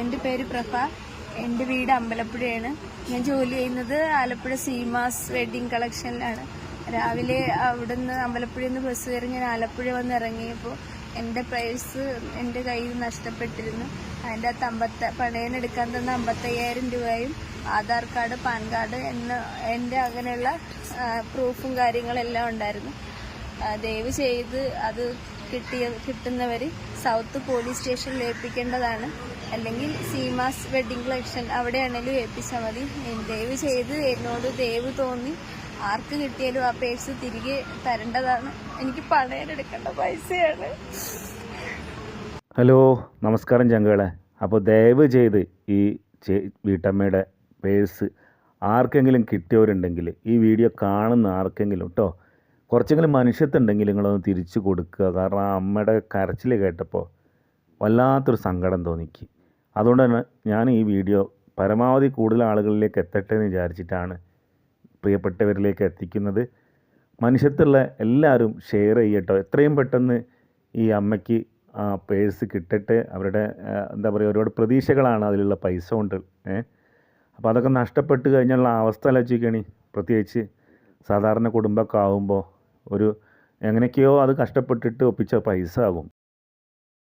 എന്റെ പേര് പ്രഭ. എന്റെ വീട് അമ്പലപ്പുഴയാണ്. ഞാൻ ജോലി ചെയ്യുന്നത് ആലപ്പുഴ സീമാസ് വെഡിങ് കളക്ഷനിലാണ്. രാവിലെ അവിടുന്ന് അമ്പലപ്പുഴയിൽ നിന്ന് ബസ് കയറി ഞാൻ ആലപ്പുഴ വന്ന് ഇറങ്ങിയപ്പോൾ എന്റെ പ്രൈസ് എന്റെ കയ്യിൽ നഷ്ടപ്പെട്ടിരുന്നു. അതിന്റെ അകത്ത് അമ്പത്ത പണയനെടുക്കാൻ തന്ന അമ്പത്തയ്യായിരം രൂപയും ആധാർ കാർഡ് പാൻ കാർഡ് എന്ന എന്റെ അങ്ങനെയുള്ള പ്രൂഫും കാര്യങ്ങളെല്ലാം ഉണ്ടായിരുന്നു. ദയവ് ചെയ്ത് അത് കിട്ടിയ കിട്ടുന്നവർ സൗത്ത് പോലീസ് സ്റ്റേഷനിൽ ഏൽപ്പിക്കേണ്ടതാണ്. അല്ലെങ്കിൽ സീമാസ് വെഡിങ് കളക്ഷൻ അവിടെയാണെങ്കിലും ഏൽപ്പിച്ചാൽ മതി. ദയവ് ചെയ്ത് എന്നോട് ദയവ് തോന്നി. ആർക്ക് കിട്ടിയാലും ആ പേഴ്സ് തിരികെ തരേണ്ടതാണ്. എനിക്ക് പണയനെടുക്കേണ്ട പൈസയാണ്. ഹലോ നമസ്കാരം ചങ്കുകളെ. അപ്പോൾ ദയവ് ചെയ്ത് ഈ വീട്ടമ്മയുടെ പേഴ്സ് ആർക്കെങ്കിലും കിട്ടിയവരുണ്ടെങ്കിൽ ഈ വീഡിയോ കാണുന്ന ആർക്കെങ്കിലും കേട്ടോ കുറച്ചെങ്കിലും മനുഷ്യത്തുണ്ടെങ്കിൽ നിങ്ങളൊന്ന് തിരിച്ചു കൊടുക്കുക. കാരണം ആ അമ്മയുടെ കരച്ചിൽ കേട്ടപ്പോൾ വല്ലാത്തൊരു സങ്കടം തോന്നിക്ക്. അതുകൊണ്ട് തന്നെ ഞാൻ ഈ വീഡിയോ പരമാവധി കൂടുതൽ ആളുകളിലേക്ക് എത്തട്ടെ എന്ന് വിചാരിച്ചിട്ടാണ് പ്രിയപ്പെട്ടവരിലേക്ക് എത്തിക്കുന്നത്. മനുഷ്യത്തുള്ള എല്ലാവരും ഷെയർ ചെയ്യട്ടോ. എത്രയും പെട്ടെന്ന് ഈ അമ്മയ്ക്ക് പേഴ്സ് കിട്ടട്ടെ. അവരുടെ എന്താ പറയുക ഒരുപാട് പ്രതീക്ഷകളാണ് അതിലുള്ള പൈസ കൊണ്ട്. ഏഹ് അപ്പോൾ അതൊക്കെ നഷ്ടപ്പെട്ട് കഴിഞ്ഞുള്ള അവസ്ഥ ആലോചിക്കണി പ്രത്യേകിച്ച് സാധാരണ കുടുംബമൊക്കെ ആകുമ്പോൾ ഒരു എങ്ങനെയൊക്കെയോ അത് കഷ്ടപ്പെട്ടിട്ട് ഒപ്പിച്ച പൈസ ആകും.